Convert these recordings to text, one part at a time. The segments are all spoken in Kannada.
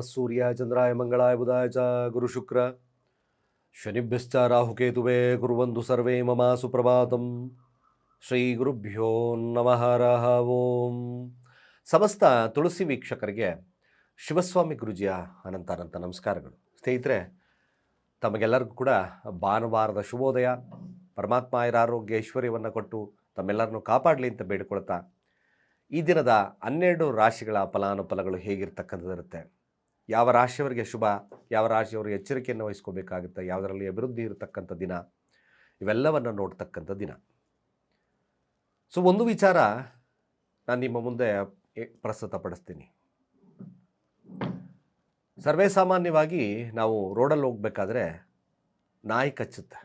ನಮಃ ಸೂರ್ಯ ಚಂದ್ರಾಯ ಮಂಗಳಾಯ ಬುಧಾಯ ಚ ಗುರು ಶುಕ್ರ ಶನಿಭ್ಯಶ್ಚ ರಾಹುಕೇತುವೆ ಕುರುವಂದು ಸರ್ವೇ ಮಮ ಸುಪ್ರಭಾತಂ ಶ್ರೀ ಗುರುಭ್ಯೋ ನಮಃ ರಾಹ ಓಂ ಸಮಸ್ತ ತುಳಸಿ ವೀಕ್ಷಕರಿಗೆ ಶಿವಸ್ವಾಮಿ ಗುರುಜಿಯ ಅನಂತ ಅನಂತ ನಮಸ್ಕಾರಗಳು. ಸ್ನೇಹಿತರೆ, ತಮಗೆಲ್ಲರಿಗೂ ಕೂಡ ಭಾನುವಾರದ ಶುಭೋದಯ. ಪರಮಾತ್ಮ ಇರ ಆರೋಗ್ಯ ಐಶ್ವರ್ಯವನ್ನು ಕೊಟ್ಟು ತಮ್ಮೆಲ್ಲರನ್ನು ಕಾಪಾಡಲಿ ಅಂತ ಬೇಡಿಕೊಳ್ತಾ ಈ ದಿನದ ಹನ್ನೆರಡು ರಾಶಿಗಳ ಫಲಾನುಫಲಗಳು ಹೇಗಿರ್ತಕ್ಕಂಥದ್ದಿರುತ್ತೆ ಯಾವ ರಾಶಿಯವರಿಗೆ ಶುಭ, ಯಾವ ರಾಶಿಯವರಿಗೆ ಎಚ್ಚರಿಕೆಯನ್ನು ವಹಿಸ್ಕೋಬೇಕಾಗುತ್ತೆ, ಯಾವುದರಲ್ಲಿ ಅಭಿವೃದ್ಧಿ ಇರತಕ್ಕಂಥ ದಿನ, ಇವೆಲ್ಲವನ್ನು ನೋಡ್ತಕ್ಕಂಥ ದಿನ. ಸೊ ಒಂದು ವಿಚಾರ ನಾನು ನಿಮ್ಮ ಮುಂದೆ ಪ್ರಸ್ತುತಪಡಿಸ್ತೀನಿ. ಸರ್ವೇ ಸಾಮಾನ್ಯವಾಗಿ ನಾವು ರೋಡಲ್ಲಿ ಹೋಗ್ಬೇಕಾದ್ರೆ ನಾಯಿ ಕಚ್ಚುತ್ತೆ.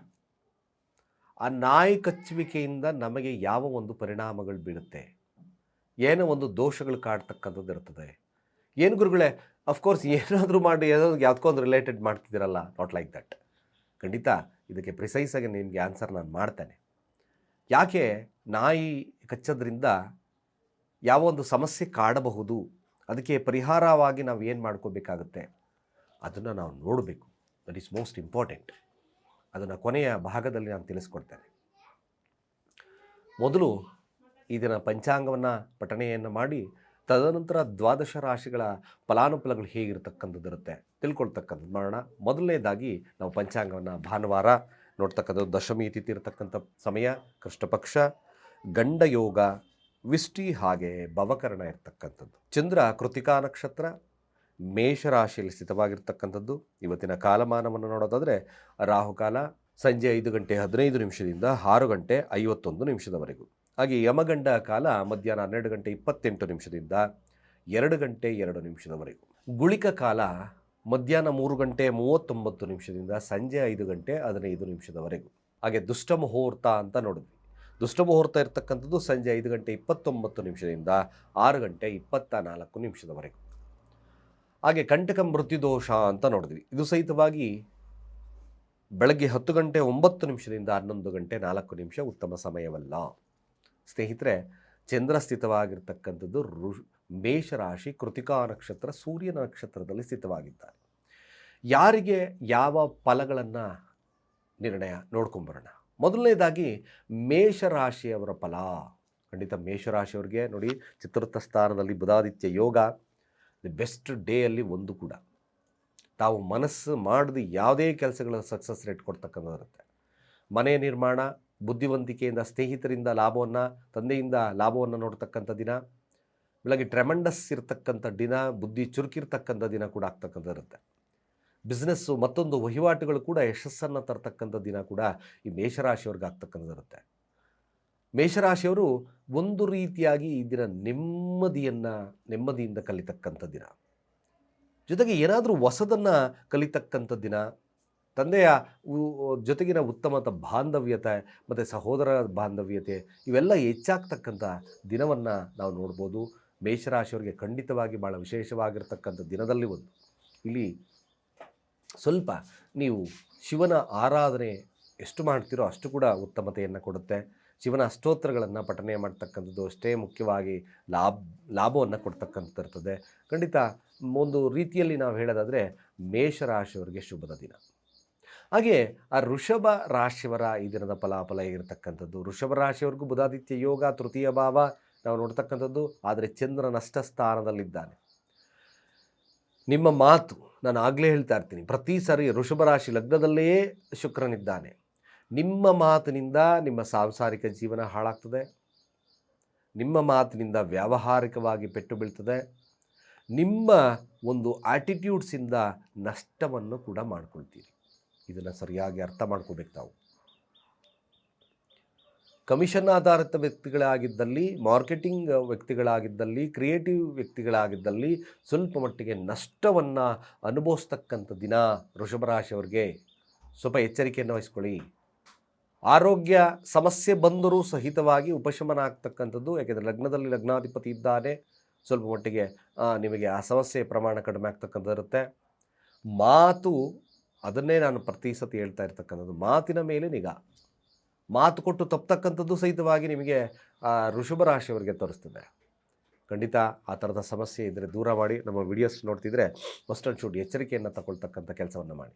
ಆ ನಾಯಿ ಕಚ್ಚುವಿಕೆಯಿಂದ ನಮಗೆ ಯಾವ ಒಂದು ಪರಿಣಾಮಗಳು ಬೀಳುತ್ತೆ? ಏನೋ ಒಂದು ದೋಷಗಳು ಕಾಡ್ತಕ್ಕಂಥದ್ದು ಇರ್ತದೆ. ಏನು ಗುರುಗಳೇ ಅಫ್ಕೋರ್ಸ್ ಏನಾದರೂ ಮಾಡಿ, ಏನಾದ್ರು ಯಾವುದಕ್ಕೋ ಒಂದು ರಿಲೇಟೆಡ್ ಮಾಡ್ತಿದ್ದೀರಲ್ಲ ನಾಟ್ ಲೈಕ್ ದಟ್ ಖಂಡಿತ, ಇದಕ್ಕೆ ಪ್ರಿಸೈಸಾಗಿ ನಿಮಗೆ ಆನ್ಸರ್ ನಾನು ಮಾಡ್ತೇನೆ. ಯಾಕೆ ನಾಯಿ ಕಚ್ಚೋದ್ರಿಂದ ಯಾವ ಒಂದು ಸಮಸ್ಯೆ ಕಾಡಬಹುದು? ಅದಕ್ಕೆ ಪರಿಹಾರವಾಗಿ ನಾವು ಏನು ಮಾಡ್ಕೋಬೇಕಾಗುತ್ತೆ? ಅದನ್ನು ನಾವು ನೋಡಬೇಕು. ದಟ್ ಈಸ್ ಮೋಸ್ಟ್ ಇಂಪಾರ್ಟೆಂಟ್ ಅದನ್ನು ಕೊನೆಯ ಭಾಗದಲ್ಲಿ ನಾನು ತಿಳಿಸ್ಕೊಡ್ತೇನೆ. ಮೊದಲು ಇದನ್ನು ದಿನ ಪಂಚಾಂಗವನ್ನು ಪಠಣೆಯನ್ನು ಮಾಡಿ ತದನಂತರ ದ್ವಾದಶ ರಾಶಿಗಳ ಫಲಾನುಫಲಗಳು ಹೇಗಿರ್ತಕ್ಕಂಥದ್ದಿರುತ್ತೆ ತಿಳ್ಕೊಳ್ತಕ್ಕಂಥದ್ದು. ಮಾಡೋಣ ಮೊದಲನೇದಾಗಿ ನಾವು ಪಂಚಾಂಗವನ್ನು ಭಾನುವಾರ ನೋಡ್ತಕ್ಕಂಥದ್ದು. ದಶಮಿ ತಿಥಿ ಇರತಕ್ಕಂಥ ಸಮಯ, ಕೃಷ್ಣಪಕ್ಷ, ಗಂಡಯೋಗ ಗಂಡ ಯೋಗ ವಿಷ್ಟಿ ಹಾಗೆ ಭವಕರಣ ಇರ್ತಕ್ಕಂಥದ್ದು. ಚಂದ್ರ, ಕೃತಿಕಾ ನಕ್ಷತ್ರ, ಮೇಷರಾಶಿಯಲ್ಲಿ ಸ್ಥಿತವಾಗಿರ್ತಕ್ಕಂಥದ್ದು. ಇವತ್ತಿನ ಕಾಲಮಾನವನ್ನು ನೋಡೋದಾದರೆ ರಾಹುಕಾಲ ಸಂಜೆ ಐದು ಗಂಟೆ ಹದಿನೈದು ನಿಮಿಷದಿಂದ ಆರು ಗಂಟೆ ಐವತ್ತೊಂದು ನಿಮಿಷದವರೆಗೂ. ಹಾಗೆ ಯಮಗಂಡ ಕಾಲ ಮಧ್ಯಾಹ್ನ ಹನ್ನೆರಡು ಗಂಟೆ ಇಪ್ಪತ್ತೆಂಟು ನಿಮಿಷದಿಂದ ಎರಡು ಗಂಟೆ ಎರಡು ನಿಮಿಷದವರೆಗೂ. ಗುಳಿಕ ಕಾಲ ಮಧ್ಯಾಹ್ನ ಮೂರು ಗಂಟೆ ಮೂವತ್ತೊಂಬತ್ತು ನಿಮಿಷದಿಂದ ಸಂಜೆ ಐದು ಗಂಟೆ ಹದಿನೈದು ನಿಮಿಷದವರೆಗೂ. ಹಾಗೆ ದುಷ್ಟ ಮುಹೂರ್ತ ಅಂತ ನೋಡಿದ್ವಿ. ದುಷ್ಟ ಮುಹೂರ್ತ ಇರತಕ್ಕಂಥದ್ದು ಸಂಜೆ ಐದು ಗಂಟೆ ಇಪ್ಪತ್ತೊಂಬತ್ತು ನಿಮಿಷದಿಂದ ಆರು ಗಂಟೆ ಇಪ್ಪತ್ತ ನಾಲ್ಕು ನಿಮಿಷದವರೆಗೂ. ಹಾಗೆ ಕಂಟಕ ಮೃತ್ಯುದೋಷ ಅಂತ ನೋಡಿದ್ವಿ. ಇದು ಸಹಿತವಾಗಿ ಬೆಳಗ್ಗೆ ಹತ್ತು ಗಂಟೆ ಒಂಬತ್ತು ನಿಮಿಷದಿಂದ ಹನ್ನೊಂದು ಗಂಟೆ ನಾಲ್ಕು ನಿಮಿಷ ಉತ್ತಮ ಸಮಯವಲ್ಲ. ಸ್ನೇಹಿತರೆ ಚಂದ್ರ ಸ್ಥಿತವಾಗಿರ್ತಕ್ಕಂಥದ್ದು ಋ, ಮೇಷರಾಶಿ ಕೃತಿಕಾ ನಕ್ಷತ್ರ, ಸೂರ್ಯ ನಕ್ಷತ್ರದಲ್ಲಿ ಸ್ಥಿತವಾಗಿದ್ದಾರೆ. ಯಾರಿಗೆ ಯಾವ ಫಲಗಳನ್ನು ನಿರ್ಣಯ ನೋಡ್ಕೊಂಬರೋಣ? ಮೊದಲನೇದಾಗಿ ಮೇಷರಾಶಿಯವರ ಫಲ. ಖಂಡಿತ ಮೇಷರಾಶಿಯವರಿಗೆ ನೋಡಿ, ಚತುರ್ಥ ಸ್ಥಾನದಲ್ಲಿ ಬುಧಾದಿತ್ಯ ಯೋಗ, ದಿ ಬೆಸ್ಟ್ ಡೇಯಲ್ಲಿ ಒಂದು ಕೂಡ. ತಾವು ಮನಸ್ಸು ಮಾಡಿದ ಯಾವುದೇ ಕೆಲಸಗಳ ಸಕ್ಸಸ್ ರೇಟ್ ಕೊಡ್ತಕ್ಕಂಥದ್ದು ಇರುತ್ತೆ ಮನೆ ನಿರ್ಮಾಣ ಬುದ್ಧಿವಂತಿಕೆಯಿಂದ, ಸ್ನೇಹಿತರಿಂದ ಲಾಭವನ್ನು, ತಂದೆಯಿಂದ ಲಾಭವನ್ನು ನೋಡ್ತಕ್ಕಂಥ ದಿನ. ಬೆಳಗ್ಗೆ ಟ್ರೆಮಂಡಸ್ ಇರತಕ್ಕಂಥ ದಿನ, ಬುದ್ಧಿ ಚುರುಕಿರ್ತಕ್ಕಂಥ ದಿನ ಕೂಡ ಆಗ್ತಕ್ಕಂಥ ಇರುತ್ತೆ. ಬಿಸ್ನೆಸ್ಸು ಮತ್ತೊಂದು ವಹಿವಾಟುಗಳು ಕೂಡ ಯಶಸ್ಸನ್ನು ತರ್ತಕ್ಕಂಥ ದಿನ ಕೂಡ ಈ ಮೇಷರಾಶಿಯವ್ರಿಗೆ ಆಗ್ತಕ್ಕಂಥದ್ದು ಇರುತ್ತೆ. ಮೇಷರಾಶಿಯವರು ಒಂದು ರೀತಿಯಾಗಿ ಈ ದಿನ ನೆಮ್ಮದಿಯನ್ನು, ನೆಮ್ಮದಿಯಿಂದ ಕಲಿತಕ್ಕಂಥ ದಿನ. ಜೊತೆಗೆ ಏನಾದರೂ ಹೊಸದನ್ನು ಕಲಿತಕ್ಕಂಥ ದಿನ ತಂದೆಯ ಜೊತೆಗಿನ ಉತ್ತಮದ ಬಾಂಧವ್ಯತೆ ಮತ್ತು ಸಹೋದರ ಬಾಂಧವ್ಯತೆ ಇವೆಲ್ಲ ಹೆಚ್ಚಾಗ್ತಕ್ಕಂಥ ದಿನವನ್ನು ನಾವು ನೋಡ್ಬೋದು. ಮೇಷರಾಶಿಯವರಿಗೆ ಖಂಡಿತವಾಗಿ ಭಾಳ ವಿಶೇಷವಾಗಿರ್ತಕ್ಕಂಥ ದಿನದಲ್ಲಿ ಒಂದು. ಇಲ್ಲಿ ಸ್ವಲ್ಪ ನೀವು ಶಿವನ ಆರಾಧನೆ ಎಷ್ಟು ಮಾಡ್ತೀರೋ ಅಷ್ಟು ಕೂಡ ಉತ್ತಮತೆಯನ್ನು ಕೊಡುತ್ತೆ. ಶಿವನ ಅಷ್ಟೋತ್ತರಗಳನ್ನು ಪಠನೆ ಮಾಡ್ತಕ್ಕಂಥದ್ದು ಅಷ್ಟೇ ಮುಖ್ಯವಾಗಿ ಲಾಭ, ಲಾಭವನ್ನು ಕೊಡ್ತಕ್ಕಂಥದ್ದು ಇರ್ತದೆ. ಖಂಡಿತ ಒಂದು ರೀತಿಯಲ್ಲಿ ನಾವು ಹೇಳೋದಾದರೆ ಮೇಷರಾಶಿಯವರಿಗೆ ಶುಭದ ದಿನ. ಹಾಗೆ ಆ ಋಷಭ ರಾಶಿಯವರ ಈ ದಿನದ ಫಲಾಫಲ ಇರತಕ್ಕಂಥದ್ದು ಋಷಭ ರಾಶಿಯವರೆಗೂ ಬುಧಾದಿತ್ಯ ಯೋಗ, ತೃತೀಯ ಭಾವ ನಾವು ನೋಡ್ತಕ್ಕಂಥದ್ದು, ಆದರೆ ಚಂದ್ರ ನಷ್ಟ ಸ್ಥಾನದಲ್ಲಿದ್ದಾನೆ ನಿಮ್ಮ ಮಾತು ನಾನು ಆಗಲೇ ಹೇಳ್ತಾ ಇರ್ತೀನಿ. ಪ್ರತಿ ಸಾರಿ ಋಷಭ ರಾಶಿ ಲಗ್ನದಲ್ಲೇ ಶುಕ್ರನಿದ್ದಾನೆ. ನಿಮ್ಮ ಮಾತಿನಿಂದ ನಿಮ್ಮ ಸಾಂಸಾರಿಕ ಜೀವನ ಹಾಳಾಗ್ತದೆ. ನಿಮ್ಮ ಮಾತಿನಿಂದ ವ್ಯಾವಹಾರಿಕವಾಗಿ ಪೆಟ್ಟು ಬೀಳ್ತದೆ. ನಿಮ್ಮ ಒಂದು ಆಟಿಟ್ಯೂಡ್ಸಿಂದ ನಷ್ಟವನ್ನು ಕೂಡ ಮಾಡ್ಕೊಳ್ತೀರಿ. ಇದನ್ನು ಸರಿಯಾಗಿ ಅರ್ಥ ಮಾಡ್ಕೋಬೇಕು ತಾವು ಕಮಿಷನ್ ಆಧಾರಿತ ವ್ಯಕ್ತಿಗಳಾಗಿದ್ದಲ್ಲಿ, ಮಾರ್ಕೆಟಿಂಗ್ ವ್ಯಕ್ತಿಗಳಾಗಿದ್ದಲ್ಲಿ, ಕ್ರಿಯೇಟಿವ್ ವ್ಯಕ್ತಿಗಳಾಗಿದ್ದಲ್ಲಿ ಸ್ವಲ್ಪ ಮಟ್ಟಿಗೆ ನಷ್ಟವನ್ನು ಅನುಭವಿಸ್ತಕ್ಕಂಥ ದಿನ ವೃಷಭರಾಶಿಯವರಿಗೆ ಸ್ವಲ್ಪ ಎಚ್ಚರಿಕೆಯನ್ನು ವಹಿಸ್ಕೊಳ್ಳಿ. ಆರೋಗ್ಯ ಸಮಸ್ಯೆ ಬಂದರೂ ಸಹಿತವಾಗಿ ಉಪಶಮನ ಆಗ್ತಕ್ಕಂಥದ್ದು, ಯಾಕೆಂದರೆ ಲಗ್ನದಲ್ಲಿ ಲಗ್ನಾಧಿಪತಿ ಇದ್ದಾನೆ. ಸ್ವಲ್ಪ ಮಟ್ಟಿಗೆ ನಿಮಗೆ ಆ ಸಮಸ್ಯೆ ಪ್ರಮಾಣ ಕಡಿಮೆ ಆಗ್ತಕ್ಕಂಥದ್ದು ಇರುತ್ತೆ ಮಾತು ಅದನ್ನೇ ನಾನು ಪ್ರತಿ ಸತಿ ಹೇಳ್ತಾ ಇರ್ತಕ್ಕಂಥದ್ದು. ಮಾತಿನ ಮೇಲೆ ನಿಗಾ. ಮಾತು ಕೊಟ್ಟು ತಪ್ಪತಕ್ಕಂಥದ್ದು ಸಹಿತವಾಗಿ ನಿಮಗೆ ಋಷಭ ರಾಶಿಯವರಿಗೆ ತೋರಿಸ್ತದೆ. ಖಂಡಿತ ಆ ಥರದ ಸಮಸ್ಯೆ ಇದ್ದರೆ ದೂರ ಮಾಡಿ. ನಮ್ಮ ವಿಡಿಯೋಸ್ ನೋಡ್ತಿದ್ರೆ ಫಸ್ಟ್ ಆ್ಯಂಡ್ ಶೂಟ್ ಎಚ್ಚರಿಕೆಯನ್ನು ತಗೊಳ್ತಕ್ಕಂಥ ಕೆಲಸವನ್ನು ಮಾಡಿ.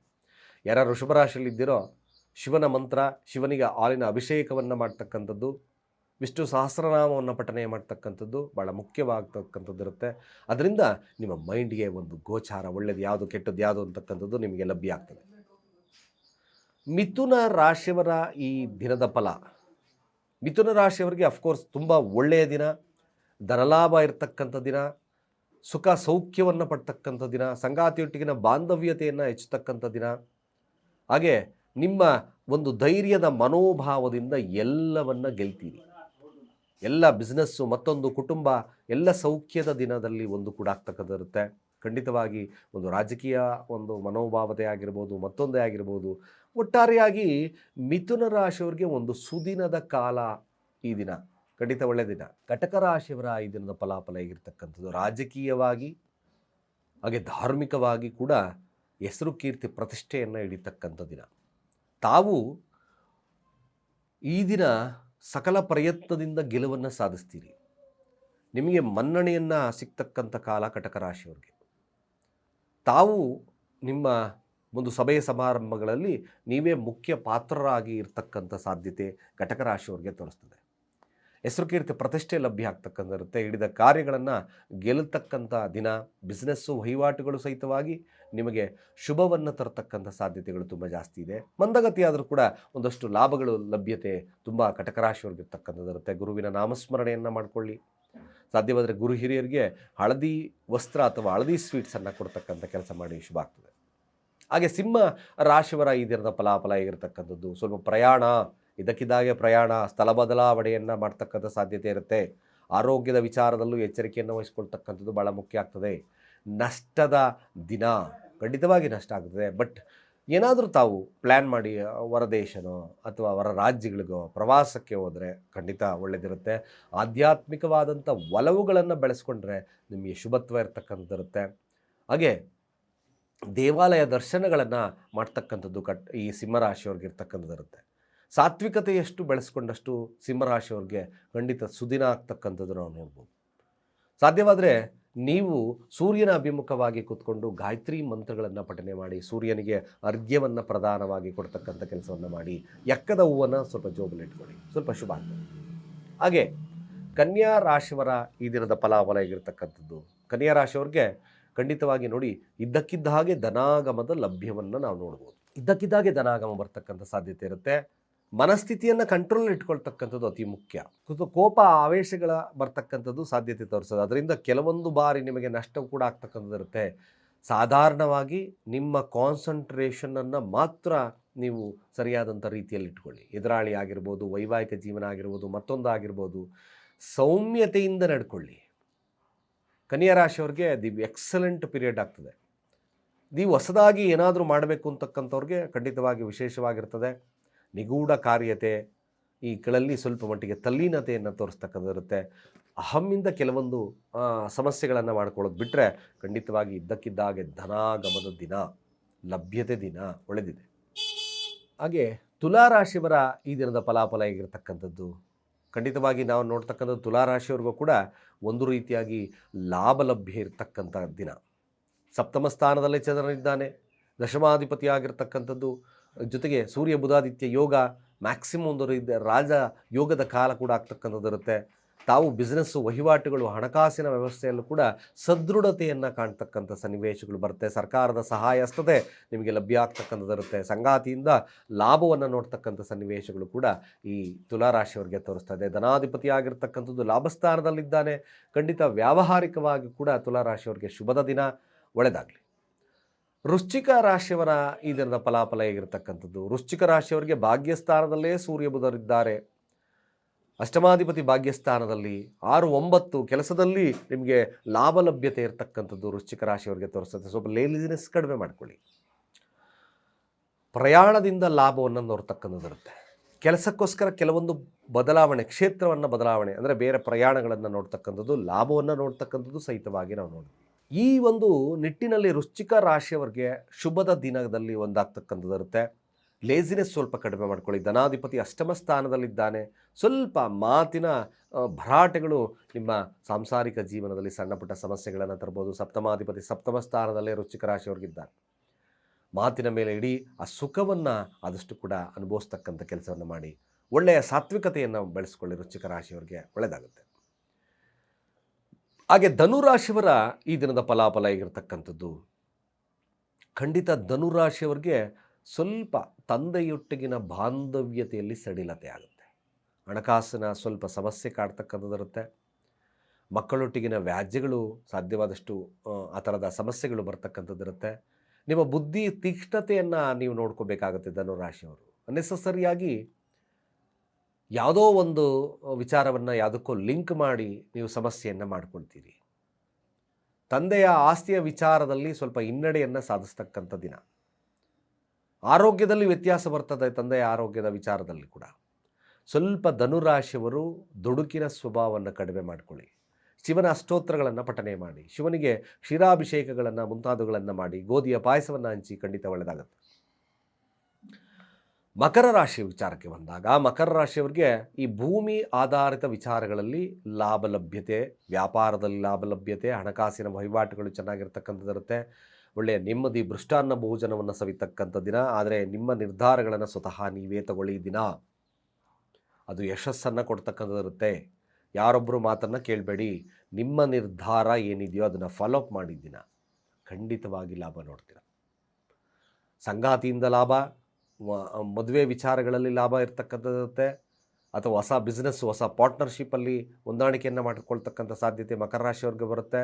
ಯಾರು ಶುಭರಾಶಿಯಲ್ಲಿದ್ದೀರೋ ಶಿವನ ಮಂತ್ರ, ಶಿವನಿಗೆ ಹಾಲಿನ ಅಭಿಷೇಕವನ್ನು ಮಾಡ್ತಕ್ಕಂಥದ್ದು ವಿಷ್ಣು ಸಹಸ್ರನಾಮವನ್ನು ಪಠನೆ ಮಾಡ್ತಕ್ಕಂಥದ್ದು ಭಾಳ ಮುಖ್ಯವಾಗ್ತಕ್ಕಂಥದ್ದು ಇರುತ್ತೆ. ಅದರಿಂದ ನಿಮ್ಮ ಮೈಂಡ್ಗೆ ಒಂದು ಗೋಚಾರ, ಒಳ್ಳೇದು ಯಾವುದು ಕೆಟ್ಟದ್ದು ಯಾವುದು ಅಂತಕ್ಕಂಥದ್ದು ನಿಮಗೆ ಲಭ್ಯ ಆಗ್ತದೆ. ಮಿಥುನ ರಾಶಿಯವರ ಈ ದಿನದ ಫಲ. ಮಿಥುನ ರಾಶಿಯವರಿಗೆ ಅಫ್ಕೋರ್ಸ್ ತುಂಬ ಒಳ್ಳೆಯ ದಿನ, ಧನಲಾಭ ಇರತಕ್ಕಂಥ ದಿನ, ಸುಖ ಸೌಖ್ಯವನ್ನು ಪಡ್ತಕ್ಕಂಥ ದಿನ, ಸಂಗಾತಿಯೊಟ್ಟಿಗಿನ ಬಾಂಧವ್ಯತೆಯನ್ನು ಹೆಚ್ಚತಕ್ಕಂಥ ದಿನ. ಹಾಗೆ ನಿಮ್ಮ ಒಂದು ಧೈರ್ಯದ ಮನೋಭಾವದಿಂದ ಎಲ್ಲವನ್ನ ಗೆಲ್ತೀರಿ. ಎಲ್ಲ ಬಿಸ್ನೆಸ್ಸು ಮತ್ತೊಂದು ಕುಟುಂಬ, ಎಲ್ಲ ಸೌಖ್ಯದ ದಿನದಲ್ಲಿ ಒಂದು ಕೂಡ ಆಗ್ತಕ್ಕಂಥದ್ದಿರುತ್ತೆ. ಖಂಡಿತವಾಗಿ ಒಂದು ರಾಜಕೀಯ ಒಂದು ಮನೋಭಾವತೆ ಆಗಿರ್ಬೋದು, ಮತ್ತೊಂದೇ ಆಗಿರ್ಬೋದು, ಒಟ್ಟಾರೆಯಾಗಿ ಮಿಥುನ ರಾಶಿಯವ್ರಿಗೆ ಒಂದು ಸುದಿನದ ಕಾಲ ಈ ದಿನ, ಖಂಡಿತ ಒಳ್ಳೆಯ ದಿನ. ಕಟಕ ರಾಶಿಯವರ ಈ ದಿನದ ಫಲಾಫಲ ಆಗಿರ್ತಕ್ಕಂಥದ್ದು ರಾಜಕೀಯವಾಗಿ, ಹಾಗೆ ಧಾರ್ಮಿಕವಾಗಿ ಕೂಡ ಹೆಸರು ಕೀರ್ತಿ ಪ್ರತಿಷ್ಠೆಯನ್ನು ಹಿಡಿತಕ್ಕಂಥ ದಿನ. ತಾವು ಈ ದಿನ ಸಕಲ ಪ್ರಯತ್ನದಿಂದ ಗೆಲುವನ್ನು ಸಾಧಿಸ್ತೀರಿ. ನಿಮಗೆ ಮನ್ನಣೆಯನ್ನು ಸಿಗ್ತಕ್ಕಂಥ ಕಾಲ ಕಟಕ ರಾಶಿಯವರಿಗೆ. ತಾವು ನಿಮ್ಮ ಒಂದು ಸಭೆಯ ಸಮಾರಂಭಗಳಲ್ಲಿ ನೀವೇ ಮುಖ್ಯ ಪಾತ್ರರಾಗಿ ಇರ್ತಕ್ಕಂಥ ಸಾಧ್ಯತೆ ಘಟಕ ರಾಶಿಯವರಿಗೆ ತೋರಿಸ್ತದೆ. ಹೆಸರು ಕೀರ್ತಿ ಪ್ರತಿಷ್ಠೆ ಲಭ್ಯ ಆಗ್ತಕ್ಕಂಥ ಇರುತ್ತೆ. ಹಿಡಿದ ಕಾರ್ಯಗಳನ್ನು ಗೆಲ್ಲತಕ್ಕಂಥ ದಿನ ಬಿಸ್ನೆಸ್ಸು ವಹಿವಾಟುಗಳು ಸಹಿತವಾಗಿ ನಿಮಗೆ ಶುಭವನ್ನು ತರತಕ್ಕಂಥ ಸಾಧ್ಯತೆಗಳು ತುಂಬ ಜಾಸ್ತಿ ಇದೆ. ಮಂದಗತಿಯಾದರೂ ಕೂಡ ಒಂದಷ್ಟು ಲಾಭಗಳು, ಲಭ್ಯತೆ ತುಂಬ ಕಟಕರಾಶಿಯವ್ರಿಗೆ ಇರ್ತಕ್ಕಂಥದ್ದು ಇರುತ್ತೆ ಗುರುವಿನ ನಾಮಸ್ಮರಣೆಯನ್ನು ಮಾಡಿಕೊಳ್ಳಿ. ಸಾಧ್ಯವಾದರೆ ಗುರು ಹಿರಿಯರಿಗೆ ಹಳದಿ ವಸ್ತ್ರ ಅಥವಾ ಹಳದಿ ಸ್ವೀಟ್ಸನ್ನು ಕೊಡ್ತಕ್ಕಂಥ ಕೆಲಸ ಮಾಡಿ ಶುಭ ಆಗ್ತದೆ. ಹಾಗೆ ಸಿಂಹ ರಾಶಿವರ ಈ ದಿನದ ಫಲಾಫಲ ಆಗಿರತಕ್ಕಂಥದ್ದು ಸ್ವಲ್ಪ ಪ್ರಯಾಣ, ಇದಕ್ಕಿದ್ದಾಗೆ ಪ್ರಯಾಣ, ಸ್ಥಳ ಬದಲಾವಣೆಯನ್ನು ಮಾಡ್ತಕ್ಕಂಥ ಸಾಧ್ಯತೆ ಇರುತ್ತೆ. ಆರೋಗ್ಯದ ವಿಚಾರದಲ್ಲೂ ಎಚ್ಚರಿಕೆಯನ್ನು ವಹಿಸ್ಕೊಳ್ತಕ್ಕಂಥದ್ದು ಭಾಳ ಮುಖ್ಯ ಆಗ್ತದೆ. ನಷ್ಟದ ದಿನ ಖಂಡಿತವಾಗಿ ನಷ್ಟ ಆಗ್ತದೆ. ಬಟ್ ಏನಾದರೂ ತಾವು ಪ್ಲ್ಯಾನ್ ಮಾಡಿ ಹೊರದೇಶನೋ ಅಥವಾ ಹೊರ ರಾಜ್ಯಗಳಿಗೋ ಪ್ರವಾಸಕ್ಕೆ ಹೋದರೆ ಖಂಡಿತ ಒಳ್ಳೆಯದಿರುತ್ತೆ ಆಧ್ಯಾತ್ಮಿಕವಾದಂಥ ಒಲವುಗಳನ್ನು ಬೆಳೆಸ್ಕೊಂಡ್ರೆ ನಿಮಗೆ ಶುಭತ್ವ ಇರ್ತಕ್ಕಂಥದ್ದಿರುತ್ತೆ ಹಾಗೆ ದೇವಾಲಯ ದರ್ಶನಗಳನ್ನು ಮಾಡ್ತಕ್ಕಂಥದ್ದು ಕಟ್, ಈ ಸಿಂಹರಾಶಿಯವ್ರಿಗೆ ಇರ್ತಕ್ಕಂಥದ್ದಿರುತ್ತೆ ಸಾತ್ವಿಕತೆ ಎಷ್ಟು ಬೆಳೆಸ್ಕೊಂಡಷ್ಟು ಸಿಂಹರಾಶಿಯವ್ರಿಗೆ ಖಂಡಿತ ಸುದಿನ ಆಗ್ತಕ್ಕಂಥದ್ದು ನಾವು ನೋಡ್ಬೋದು. ಸಾಧ್ಯವಾದರೆ ನೀವು ಸೂರ್ಯನ ಅಭಿಮುಖವಾಗಿ ಕೂತ್ಕೊಂಡು ಗಾಯತ್ರಿ ಮಂತ್ರಗಳನ್ನು ಪಠನೆ ಮಾಡಿ, ಸೂರ್ಯನಿಗೆ ಅರ್ಘ್ಯವನ್ನು ಪ್ರಧಾನವಾಗಿ ಕೊಡ್ತಕ್ಕಂಥ ಕೆಲಸವನ್ನು ಮಾಡಿ ಎಕ್ಕದ ಹೂವನ್ನು ಸ್ವಲ್ಪ ಜೋಬಲ್ಲಿ ಇಟ್ಕೊಳ್ಳಿ, ಸ್ವಲ್ಪ ಶುಭ ಹಾಗೆ ಕನ್ಯಾ ರಾಶಿಯವರ ಈ ದಿನದ ಫಲಾಫಲ ಆಗಿರ್ತಕ್ಕಂಥದ್ದು ಕನ್ಯಾ ರಾಶಿಯವ್ರಿಗೆ ಖಂಡಿತವಾಗಿ ನೋಡಿ ಇದ್ದಕ್ಕಿದ್ದ ಹಾಗೆ ಧನಾಗಮದ ಲಭ್ಯವನ್ನು ನಾವು ನೋಡ್ಬೋದು. ಇದ್ದಕ್ಕಿದ್ದಾಗೆ ಧನಾಗಮ ಬರ್ತಕ್ಕಂಥ ಸಾಧ್ಯತೆ ಇರುತ್ತೆ. ಮನಸ್ಥಿತಿಯನ್ನು ಕಂಟ್ರೋಲ್ ಇಟ್ಕೊಳ್ತಕ್ಕಂಥದ್ದು ಅತಿ ಮುಖ್ಯ. ಕೋಪ, ಆವೇಶಗಳ ಬರ್ತಕ್ಕಂಥದ್ದು ಸಾಧ್ಯತೆ ತೋರಿಸೋದು ಅದರಿಂದ ಕೆಲವೊಂದು ಬಾರಿ ನಿಮಗೆ ನಷ್ಟ ಕೂಡ ಆಗ್ತಕ್ಕಂಥದ್ದು ಇರುತ್ತೆ. ಸಾಧಾರಣವಾಗಿ ನಿಮ್ಮ ಕಾನ್ಸಂಟ್ರೇಷನನ್ನು ಮಾತ್ರ ನೀವು ಸರಿಯಾದಂಥ ರೀತಿಯಲ್ಲಿ ಇಟ್ಕೊಳ್ಳಿ. ಎದುರಾಳಿ ಆಗಿರ್ಬೋದು, ವೈವಾಹಿಕ ಜೀವನ ಆಗಿರ್ಬೋದು, ಮತ್ತೊಂದು ಆಗಿರ್ಬೋದು, ಸೌಮ್ಯತೆಯಿಂದ ನಡ್ಕೊಳ್ಳಿ. ಕನ್ಯಾ ರಾಶಿಯವ್ರಿಗೆ ದಿ ಎಕ್ಸಲೆಂಟ್ ಪೀರಿಯಡ್ ಆಗ್ತದೆ. ನೀವು ಹೊಸದಾಗಿ ಏನಾದರೂ ಮಾಡಬೇಕು ಅಂತಕ್ಕಂಥವ್ರಿಗೆ ಖಂಡಿತವಾಗಿ ವಿಶೇಷವಾಗಿರ್ತದೆ. ನಿಗೂಢ ಕಾರ್ಯತೆ, ಈ ಗಳಲ್ಲಿ ಸ್ವಲ್ಪ ಮಟ್ಟಿಗೆ ತಲ್ಲೀನತೆಯನ್ನು ತೋರಿಸ್ತಕ್ಕಂಥದ್ದಿರುತ್ತೆ. ಅಹಮ್ಮಿಂದ ಕೆಲವೊಂದು ಸಮಸ್ಯೆಗಳನ್ನು ಮಾಡ್ಕೊಳ್ಳೋದು ಬಿಟ್ಟರೆ ಖಂಡಿತವಾಗಿ ಇದ್ದಕ್ಕಿದ್ದಾಗೆ ಧನಾಗಮದ ದಿನ, ಲಭ್ಯತೆ ದಿನ ಒಳ್ಳೆದಿದೆ. ಹಾಗೆ ತುಲಾರಾಶಿಯವರ ಈ ದಿನದ ಫಲಾಫಲ ಹೇಗಿರ್ತಕ್ಕಂಥದ್ದು? ಖಂಡಿತವಾಗಿ ನಾವು ನೋಡ್ತಕ್ಕಂಥದ್ದು ತುಲಾರಾಶಿಯವ್ರಿಗೂ ಕೂಡ ಒಂದು ರೀತಿಯಾಗಿ ಲಾಭ ಲಭ್ಯ ಇರತಕ್ಕಂಥ ದಿನ. ಸಪ್ತಮ ಸ್ಥಾನದಲ್ಲೇ ಚಂದ್ರನಿದ್ದಾನೆ, ದಶಮಾಧಿಪತಿ ಆಗಿರ್ತಕ್ಕಂಥದ್ದು ಜೊತೆಗೆ ಸೂರ್ಯ ಬುಧಾದಿತ್ಯ ಯೋಗ ಮ್ಯಾಕ್ಸಿಮಮ್ ಒಂದು ರಾಜ ಯೋಗದ ಕಾಲ ಕೂಡ ಆಗ್ತಕ್ಕಂಥದ್ದಿರುತ್ತೆ ತಾವು ಬಿಸ್ನೆಸ್ಸು ವಹಿವಾಟುಗಳು, ಹಣಕಾಸಿನ ವ್ಯವಸ್ಥೆಯಲ್ಲೂ ಕೂಡ ಸದೃಢತೆಯನ್ನು ಕಾಣ್ತಕ್ಕಂಥ ಸನ್ನಿವೇಶಗಳು ಬರುತ್ತೆ. ಸರ್ಕಾರದ ಸಹಾಯ ಹಸ್ತದೆ ನಿಮಗೆ ಲಭ್ಯ ಆಗ್ತಕ್ಕಂಥದ್ದಿರುತ್ತೆ ಸಂಗಾತಿಯಿಂದ ಲಾಭವನ್ನು ನೋಡ್ತಕ್ಕಂಥ ಸನ್ನಿವೇಶಗಳು ಕೂಡ ಈ ತುಲಾರಾಶಿಯವರಿಗೆ ತೋರಿಸ್ತಾ ಇದೆ. ಧನಾಧಿಪತಿ ಆಗಿರ್ತಕ್ಕಂಥದ್ದು ಲಾಭಸ್ಥಾನದಲ್ಲಿದ್ದಾನೆ. ಖಂಡಿತ ವ್ಯಾವಹಾರಿಕವಾಗಿ ಕೂಡ ತುಲಾರಾಶಿಯವರಿಗೆ ಶುಭದ ದಿನ. ಒಳ್ಳೆಯದಾಗಲಿ ವೃಶ್ಚಿಕ ರಾಶಿಯವರ ಈ ದಿನದ ಫಲಾಫಲ ಹೇಗಿರ್ತಕ್ಕಂಥದ್ದು? ವೃಶ್ಚಿಕ ರಾಶಿಯವರಿಗೆ ಭಾಗ್ಯಸ್ಥಾನದಲ್ಲೇ ಸೂರ್ಯ ಬುಧರಿದ್ದಾರೆ. ಅಷ್ಟಮಾಧಿಪತಿ ಭಾಗ್ಯಸ್ಥಾನದಲ್ಲಿ ಆರು ಒಂಬತ್ತು ಕೆಲಸದಲ್ಲಿ ನಿಮಗೆ ಲಾಭ ಲಭ್ಯತೆ ಇರತಕ್ಕಂಥದ್ದು ವೃಶ್ಚಿಕ ರಾಶಿಯವರಿಗೆ ತೋರಿಸುತ್ತೆ. ಸ್ವಲ್ಪ ಲೇಲಿನೆಸ್ ಕಡಿಮೆ ಮಾಡಿಕೊಳ್ಳಿ. ಪ್ರಯಾಣದಿಂದ ಲಾಭವನ್ನು ನೋಡ್ತಕ್ಕಂಥದ್ದಿರುತ್ತೆ ಕೆಲಸಕ್ಕೋಸ್ಕರ ಕೆಲವೊಂದು ಬದಲಾವಣೆ, ಕ್ಷೇತ್ರವನ್ನು ಬದಲಾವಣೆ, ಅಂದರೆ ಬೇರೆ ಪ್ರಯಾಣಗಳನ್ನು ನೋಡ್ತಕ್ಕಂಥದ್ದು, ಲಾಭವನ್ನು ನೋಡ್ತಕ್ಕಂಥದ್ದು ಸಹಿತವಾಗಿ ನಾವು ನೋಡಿ ಈ ಒಂದು ನಿಟ್ಟಿನಲ್ಲಿ ರುಚಿಕ ರಾಶಿಯವರಿಗೆ ಶುಭದ ದಿನದಲ್ಲಿ ಒಂದಾಗ್ತಕ್ಕಂಥದ್ದು ಇರುತ್ತೆ. ಲೇಸಿನೆಸ್ ಸ್ವಲ್ಪ ಕಡಿಮೆ ಮಾಡ್ಕೊಳ್ಳಿ. ಧನಾಧಿಪತಿ ಅಷ್ಟಮ ಸ್ಥಾನದಲ್ಲಿದ್ದಾನೆ. ಸ್ವಲ್ಪ ಮಾತಿನ ಭರಾಟೆಗಳು ನಿಮ್ಮ ಸಾಂಸಾರಿಕ ಜೀವನದಲ್ಲಿ ಸಣ್ಣ ಪುಟ್ಟ ಸಮಸ್ಯೆಗಳನ್ನು ತರ್ಬೋದು. ಸಪ್ತಮಾಧಿಪತಿ ಸಪ್ತಮ ಸ್ಥಾನದಲ್ಲೇ ರುಚಿಕ ರಾಶಿಯವ್ರಿಗಿದ್ದಾರೆ. ಮಾತಿನ ಮೇಲೆ ಇಡೀ ಆ ಸುಖವನ್ನು ಆದಷ್ಟು ಕೂಡ ಅನುಭವಿಸ್ತಕ್ಕಂಥ ಕೆಲಸವನ್ನು ಮಾಡಿ. ಒಳ್ಳೆಯ ಸಾತ್ವಿಕತೆಯನ್ನು ಬೆಳೆಸ್ಕೊಳ್ಳಿ ರುಚಿಕ ರಾಶಿಯವರಿಗೆ. ಒಳ್ಳೆಯದಾಗುತ್ತೆ ಹಾಗೆ ಧನುರಾಶಿಯವರ ಈ ದಿನದ ಫಲಾಫಲ ಆಗಿರ್ತಕ್ಕಂಥದ್ದು ಖಂಡಿತ ಧನುರಾಶಿಯವರಿಗೆ ಸ್ವಲ್ಪ ತಂದೆಯೊಟ್ಟಿಗಿನ ಬಾಂಧವ್ಯತೆಯಲ್ಲಿ ಸಡಿಲತೆ ಆಗುತ್ತೆ. ಹಣಕಾಸಿನ ಸ್ವಲ್ಪ ಸಮಸ್ಯೆ ಕಾಡ್ತಕ್ಕಂಥದ್ದಿರುತ್ತೆ ಮಕ್ಕಳೊಟ್ಟಿಗಿನ ವ್ಯಾಜ್ಯಗಳು ಸಾಧ್ಯವಾದಷ್ಟು ಆ, ಥರದ ಸಮಸ್ಯೆಗಳು ಬರ್ತಕ್ಕಂಥದ್ದಿರುತ್ತೆ ನಿಮ್ಮ ಬುದ್ಧಿ ತೀಕ್ಷ್ಣತೆಯನ್ನು ನೀವು ನೋಡ್ಕೋಬೇಕಾಗುತ್ತೆ ಧನುರಾಶಿಯವರು. ಅನ್ನೆಸಸರಿಯಾಗಿ ಯಾವುದೋ ಒಂದು ವಿಚಾರವನ್ನು ಯಾವುದಕ್ಕೂ ಲಿಂಕ್ ಮಾಡಿ ನೀವು ಸಮಸ್ಯೆಯನ್ನು ಮಾಡ್ಕೊಳ್ತೀರಿ. ತಂದೆಯ ಆಸ್ತಿಯ ವಿಚಾರದಲ್ಲಿ ಸ್ವಲ್ಪ ಹಿನ್ನಡೆಯನ್ನು ಸಾಧಿಸ್ತಕ್ಕಂಥ ದಿನ. ಆರೋಗ್ಯದಲ್ಲಿ ವ್ಯತ್ಯಾಸ ಬರ್ತದೆ ತಂದೆಯ ಆರೋಗ್ಯದ ವಿಚಾರದಲ್ಲಿ ಕೂಡ. ಸ್ವಲ್ಪ ಧನುರಾಶಿಯವರು ದುಡುಕಿನ ಸ್ವಭಾವವನ್ನು ಕಡಿಮೆ ಮಾಡಿಕೊಳ್ಳಿ. ಶಿವನ ಅಷ್ಟೋತ್ರಗಳನ್ನು ಪಠನೆ ಮಾಡಿ. ಶಿವನಿಗೆ ಕ್ಷೀರಾಭಿಷೇಕಗಳನ್ನು, ಮುಂತಾದವುಗಳನ್ನು ಮಾಡಿ. ಗೋಧಿಯ ಪಾಯಸವನ್ನು ಹಂಚಿ ಖಂಡಿತ ಒಳ್ಳೆಯದಾಗುತ್ತೆ ಮಕರ ರಾಶಿ ವಿಚಾರಕ್ಕೆ ಬಂದಾಗ ಮಕರ ರಾಶಿಯವರಿಗೆ ಈ ಭೂಮಿ ಆಧಾರಿತ ವಿಚಾರಗಳಲ್ಲಿ ಲಾಭ ಲಭ್ಯತೆ, ವ್ಯಾಪಾರದಲ್ಲಿ ಲಾಭ ಲಭ್ಯತೆ, ಹಣಕಾಸಿನ ವಹಿವಾಟುಗಳು ಚೆನ್ನಾಗಿರ್ತಕ್ಕಂಥದ್ದಿರುತ್ತೆ. ಒಳ್ಳೆಯ ನೆಮ್ಮದಿ ಭೃಷ್ಟಾನ್ನ ಭೋಜನವನ್ನು ಸವಿತಕ್ಕಂಥ ದಿನ. ಆದರೆ ನಿಮ್ಮ ನಿರ್ಧಾರಗಳನ್ನು ಸ್ವತಃ ನೀವೇ ತಗೊಳ್ಳಿ ದಿನ. ಅದು ಯಶಸ್ಸನ್ನು ಕೊಡ್ತಕ್ಕಂಥದ್ದಿರುತ್ತೆ. ಯಾರೊಬ್ಬರು ಮಾತನ್ನು ಕೇಳಬೇಡಿ. ನಿಮ್ಮ ನಿರ್ಧಾರ ಏನಿದೆಯೋ ಅದನ್ನು ಫಾಲೋಅಪ್ ಮಾಡಿದ ದಿನ. ಖಂಡಿತವಾಗಿ ಲಾಭ ನೋಡ್ತೀರ. ಸಂಗಾತಿಯಿಂದ ಲಾಭ ಮದುವೆ ವಿಚಾರಗಳಲ್ಲಿ ಲಾಭ ಇರ್ತಕ್ಕಂಥದ್ದಿರುತ್ತೆ ಅಥವಾ ಹೊಸ ಬಿಸ್ನೆಸ್ ಹೊಸ ಪಾರ್ಟ್ನರ್ಶಿಪ್ಪಲ್ಲಿ ಹೊಂದಾಣಿಕೆಯನ್ನು ಮಾಡಿಕೊಳ್ತಕ್ಕಂಥ ಸಾಧ್ಯತೆ ಮಕರ ರಾಶಿಯವ್ರಿಗೆ ಬರುತ್ತೆ.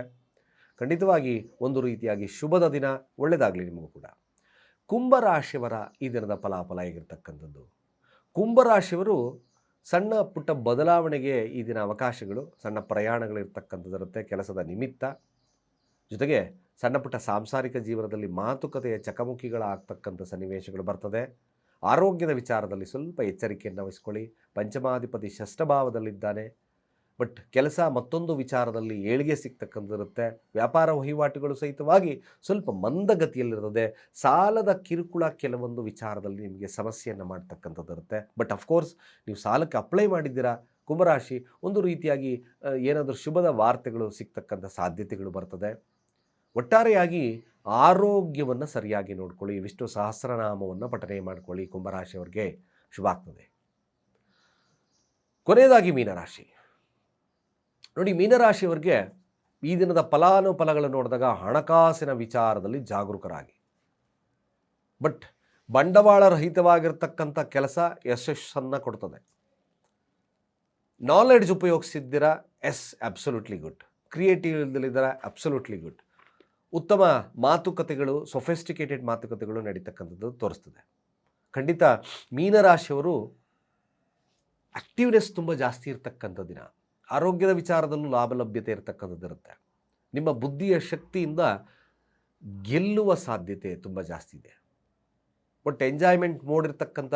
ಖಂಡಿತವಾಗಿ ಒಂದು ರೀತಿಯಾಗಿ ಶುಭದ ದಿನ ಒಳ್ಳೆಯದಾಗಲಿ ನಿಮಗೂ ಕೂಡ. ಕುಂಭರಾಶಿಯವರ ಈ ದಿನದ ಫಲಾಫಲ ಹೇಗಿರ್ತಕ್ಕಂಥದ್ದು? ಕುಂಭರಾಶಿಯವರು ಸಣ್ಣ ಪುಟ್ಟ ಬದಲಾವಣೆಗೆ ಈ ದಿನ ಅವಕಾಶಗಳು, ಸಣ್ಣ ಪ್ರಯಾಣಗಳಿರ್ತಕ್ಕಂಥದ್ದಿರುತ್ತೆ ಕೆಲಸದ ನಿಮಿತ್ತ. ಜೊತೆಗೆ ಸಣ್ಣ ಪುಟ್ಟ ಸಾಂಸಾರಿಕ ಜೀವನದಲ್ಲಿ ಮಾತುಕತೆಯ ಚಕಮುಕಿಗಳಾಗ್ತಕ್ಕಂಥ ಸನ್ನಿವೇಶಗಳು ಬರ್ತದೆ. ಆರೋಗ್ಯದ ವಿಚಾರದಲ್ಲಿ ಸ್ವಲ್ಪ ಎಚ್ಚರಿಕೆಯನ್ನು ವಹಿಸ್ಕೊಳ್ಳಿ. ಪಂಚಮಾಧಿಪತಿ ಷಷ್ಠಭಾವದಲ್ಲಿದ್ದಾನೆ. ಬಟ್ ಕೆಲಸ ಮತ್ತೊಂದು ವಿಚಾರದಲ್ಲಿ ಏಳಿಗೆ ಸಿಗ್ತಕ್ಕಂಥದ್ದಿರುತ್ತೆ. ವ್ಯಾಪಾರ ವಹಿವಾಟುಗಳು ಸಹಿತವಾಗಿ ಸ್ವಲ್ಪ ಮಂದಗತಿಯಲ್ಲಿರ್ತದೆ. ಸಾಲದ ಕಿರುಕುಳ ಕೆಲವೊಂದು ವಿಚಾರದಲ್ಲಿ ನಿಮಗೆ ಸಮಸ್ಯೆಯನ್ನು ಮಾಡ್ತಕ್ಕಂಥದ್ದಿರುತ್ತೆ. ಬಟ್ ಅಫ್ಕೋರ್ಸ್ ನೀವು ಸಾಲಕ್ಕೆ ಅಪ್ಲೈ ಮಾಡಿದ್ದೀರಾ? ಕುಂಭರಾಶಿ ಒಂದು ರೀತಿಯಾಗಿ ಏನಾದರೂ ಶುಭದ ವಾರ್ತೆಗಳು ಸಿಗ್ತಕ್ಕಂಥ ಸಾಧ್ಯತೆಗಳು ಬರ್ತದೆ. ಒಟ್ಟಾರೆಯಾಗಿ ಆರೋಗ್ಯವನ್ನು ಸರಿಯಾಗಿ ನೋಡ್ಕೊಳ್ಳಿ, ವಿಷ್ಣು ಸಹಸ್ರನಾಮವನ್ನು ಪಠನೆ ಮಾಡ್ಕೊಳ್ಳಿ, ಕುಂಭರಾಶಿಯವರಿಗೆ ಶುಭ ಆಗ್ತದೆ. ಕೊನೆಯದಾಗಿ ಮೀನರಾಶಿ. ನೋಡಿ, ಮೀನರಾಶಿಯವರಿಗೆ ಈ ದಿನದ ಫಲಾನುಫಲಗಳನ್ನು ನೋಡಿದಾಗ ಹಣಕಾಸಿನ ವಿಚಾರದಲ್ಲಿ ಜಾಗರೂಕರಾಗಿ. ಬಟ್ ಬಂಡವಾಳ ರಹಿತವಾಗಿರ್ತಕ್ಕಂಥ ಕೆಲಸ ಯಶಸ್ಸನ್ನು ಕೊಡ್ತದೆ. ನಾಲೆಡ್ಜ್ ಉಪಯೋಗಿಸಿದ್ದೀರಾ? ಎಸ್ ಅಬ್ಸಲ್ಯೂಟ್ಲಿ ಗುಡ್ ಕ್ರಿಯೇಟಿವ್ ಇಲ್ದಿದ್ದಾರೆ ಅಬ್ಸಲ್ಯೂಟ್ಲಿ ಗುಡ್ ಉತ್ತಮ ಮಾತುಕತೆಗಳು ಸೊಫೆಸ್ಟಿಕೇಟೆಡ್ ಮಾತುಕತೆಗಳು ನಡೀತಕ್ಕಂಥದ್ದು ತೋರಿಸ್ತದೆ. ಖಂಡಿತ ಮೀನರಾಶಿಯವರು ಆಕ್ಟಿವ್ನೆಸ್ ತುಂಬ ಜಾಸ್ತಿ ಇರತಕ್ಕಂಥ ದಿನ. ಆರೋಗ್ಯದ ವಿಚಾರದಲ್ಲೂ ಲಾಭಲಭ್ಯತೆ ಇರತಕ್ಕಂಥದ್ದಿರುತ್ತೆ ನಿಮ್ಮ ಬುದ್ಧಿಯ ಶಕ್ತಿಯಿಂದ ಗೆಲ್ಲುವ ಸಾಧ್ಯತೆ ತುಂಬ ಜಾಸ್ತಿ ಇದೆ. ಬಟ್ ಎಂಜಾಯ್ಮೆಂಟ್ ಮೋಡ್ ಇರ್ತಕ್ಕಂಥ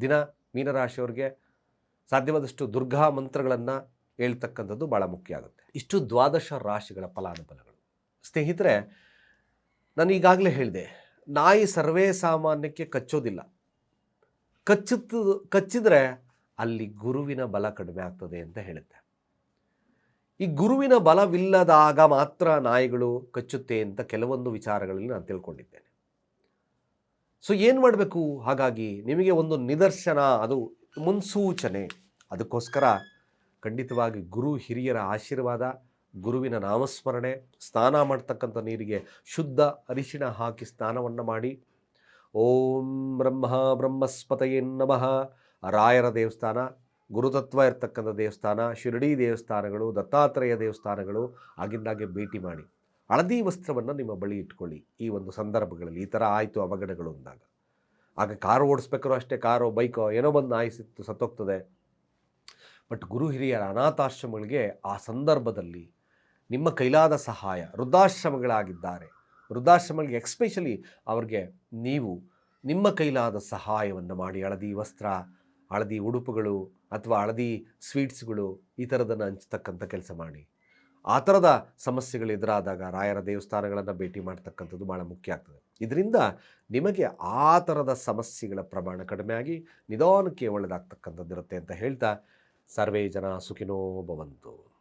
ದಿನ ಮೀನರಾಶಿಯವ್ರಿಗೆ ಸಾಧ್ಯವಾದಷ್ಟು ದುರ್ಗಾ ಮಂತ್ರಗಳನ್ನು ಹೇಳ್ತಕ್ಕಂಥದ್ದು ಭಾಳ ಮುಖ್ಯ ಆಗುತ್ತೆ. ಇಷ್ಟು ದ್ವಾದಶ ರಾಶಿಗಳ ಫಲಾನುಫಲಗಳು ಸ್ನೇಹಿತರೆ, ನಾನು ಈಗಾಗಲೇ ಹೇಳಿದೆ, ನಾಯಿ ಸರ್ವೇ ಸಾಮಾನ್ಯಕ್ಕೆ ಕಚ್ಚೋದಿಲ್ಲ. ಕಚ್ಚುತ್ತ, ಕಚ್ಚಿದ್ರೆ ಅಲ್ಲಿ ಗುರುವಿನ ಬಲ ಕಡಿಮೆ ಆಗ್ತದೆ ಅಂತ ಹೇಳುತ್ತೆ. ಈ ಗುರುವಿನ ಬಲವಿಲ್ಲದಾಗ ಮಾತ್ರ ನಾಯಿಗಳು ಕಚ್ಚುತ್ತೆ ಅಂತ ಕೆಲವೊಂದು ವಿಚಾರಗಳಲ್ಲಿ ನಾನು ತಿಳ್ಕೊಂಡಿದ್ದೇನೆ. ಸೊ ಏನು ಮಾಡಬೇಕು? ಹಾಗಾಗಿ ನಿಮಗೆ ಒಂದು ನಿದರ್ಶನ, ಅದು ಮುನ್ಸೂಚನೆ. ಅದಕ್ಕೋಸ್ಕರ ಖಂಡಿತವಾಗಿ ಗುರು ಹಿರಿಯರ ಆಶೀರ್ವಾದ ಗುರುವಿನ ನಾಮಸ್ಮರಣೆ, ಸ್ನಾನ ಮಾಡ್ತಕ್ಕಂಥ ನೀರಿಗೆ ಶುದ್ಧ ಅರಿಶಿಣ ಹಾಕಿ ಸ್ನಾನವನ್ನು ಮಾಡಿ. ಓಂ ಬ್ರಹ್ಮ ಬ್ರಹ್ಮಸ್ಪತಯೇ ನಮಃ. ರಾಯರ ದೇವಸ್ಥಾನ, ಗುರುತತ್ವ ಇರ್ತಕ್ಕಂಥ ದೇವಸ್ಥಾನ, ಶಿರಡಿ ದೇವಸ್ಥಾನಗಳು, ದತ್ತಾತ್ರೇಯ ದೇವಸ್ಥಾನಗಳು ಆಗಿಂದಾಗೆ ಭೇಟಿ ಮಾಡಿ. ಹಳದಿ ವಸ್ತ್ರವನ್ನು ನಿಮ್ಮ ಬಳಿ ಇಟ್ಕೊಳ್ಳಿ. ಈ ಒಂದು ಸಂದರ್ಭಗಳಲ್ಲಿ ಈ ಥರ ಆಯಿತು ಅವಘಡಗಳು ಅಂದಾಗ. ಆಗ ಕಾರು ಓಡಿಸ್ಬೇಕಾದ್ರೂ ಅಷ್ಟೇ, ಕಾರೋ, ಬೈಕೋ ಏನೋ ಬಂದು ನಾಯಿಸಿತ್ತು ಸತ್ತೋಗ್ತದೆ. ಬಟ್ ಗುರು ಹಿರಿಯರ ಅನಾಥಾಶ್ರಮಗಳಿಗೆ ಆ ಸಂದರ್ಭದಲ್ಲಿ ನಿಮ್ಮ ಕೈಲಾದ ಸಹಾಯ, ವೃದ್ಧಾಶ್ರಮಗಳಾಗಿದ್ದಾರೆ. ವೃದ್ಧಾಶ್ರಮಗಳಿಗೆ ಎಕ್ಸ್ಪೆಷಲಿ ಅವ್ರಿಗೆ ನೀವು ನಿಮ್ಮ ಕೈಲಾದ ಸಹಾಯವನ್ನು ಮಾಡಿ, ಹಳದಿ ವಸ್ತ್ರ, ಹಳದಿ ಉಡುಪುಗಳು ಅಥವಾ ಹಳದಿ ಸ್ವೀಟ್ಸ್ಗಳು ಈ ಥರದನ್ನು ಹಂಚ್ತಕ್ಕಂಥ ಕೆಲಸ ಮಾಡಿ. ಆ ಥರದ ಸಮಸ್ಯೆಗಳು ಎದುರಾದಾಗ ರಾಯರ ದೇವಸ್ಥಾನಗಳನ್ನು ಭೇಟಿ ಮಾಡ್ತಕ್ಕಂಥದ್ದು ಭಾಳ ಮುಖ್ಯ ಆಗ್ತದೆ. ಇದರಿಂದ ನಿಮಗೆ ಆ ಥರದ ಸಮಸ್ಯೆಗಳ ಪ್ರಮಾಣ ಕಡಿಮೆ ಆಗಿ ನಿಧಾನಕ್ಕೆ ಒಳ್ಳೆಯದಾಗ್ತಕ್ಕಂಥದ್ದಿರುತ್ತೆ ಅಂತ ಹೇಳ್ತಾ, ಸರ್ವೇ ಜನ ಸುಖಿನೋ ಭವಂತು.